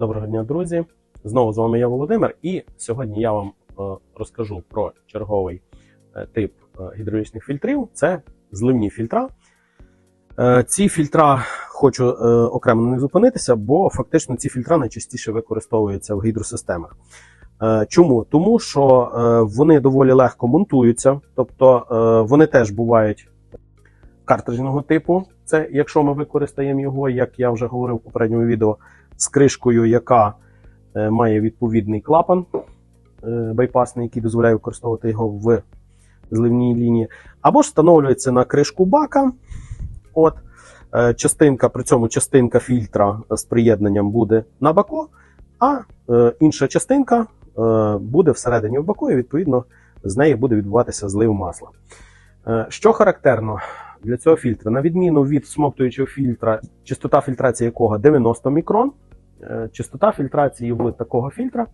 Доброго дня, друзі! Знову з вами я Володимир, і сьогодні я вам е, розкажу про черговий е, тип е, гідравлічних фільтрів це зливні фільтра. Ці фільтра хочу окремо на них зупинитися, бо фактично ці фільтра найчастіше використовуються в гідросистемах. Чому? Тому що вони доволі легко монтуються, тобто вони теж бувають картриджного типу. Це якщо ми використаємо його, як я вже говорив в попередньому відео, з кришкою, яка е, має відповідний клапан е, байпасний, який дозволяє використовувати його в зливній лінії, або ж встановлюється на кришку бака. От, е, частинка, при цьому частинка фільтра з приєднанням буде на баку, а інша частинка буде всередині в баку, і відповідно з неї буде відбуватися злив масла. Що характерно для цього фільтра, на відміну від смоктуючого фільтра, частота фільтрації якого 90 мікрон, е, частота фільтрації в такого фільтра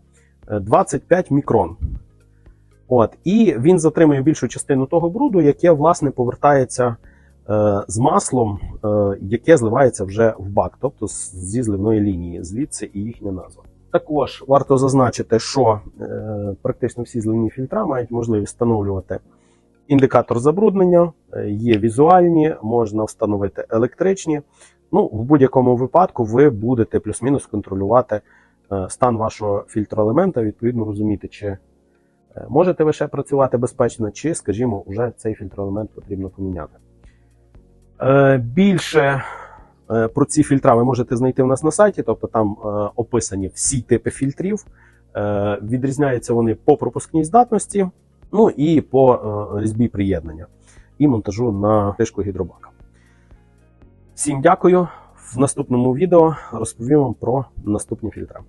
е, 25 мікрон. От, і він затримує більшу частину того бруду, яке власне повертається е, з маслом, е, яке зливається вже в бак, тобто зі зливної лінії, звідси і їхня назва. Також варто зазначити, що е, практично всі зливні фільтра мають можливість встановлювати індикатор забруднення, е, є візуальні, можна встановити електричні. Ну, в будь-якому випадку ви будете плюс-мінус контролювати е, стан вашого фільтроелемента, відповідно розуміти, чи е, можете ви ще працювати безпечно, чи, скажімо, вже цей фільтроелемент потрібно поміняти. Більше про ці фільтра ви можете знайти у нас на сайті, тобто там описані всі типи фільтрів. Відрізняються вони по пропускній здатності, ну і по е, різьбі приєднання і монтажу на тишку гідробака. Всім дякую. В наступному відео розповім вам про наступні фільтри.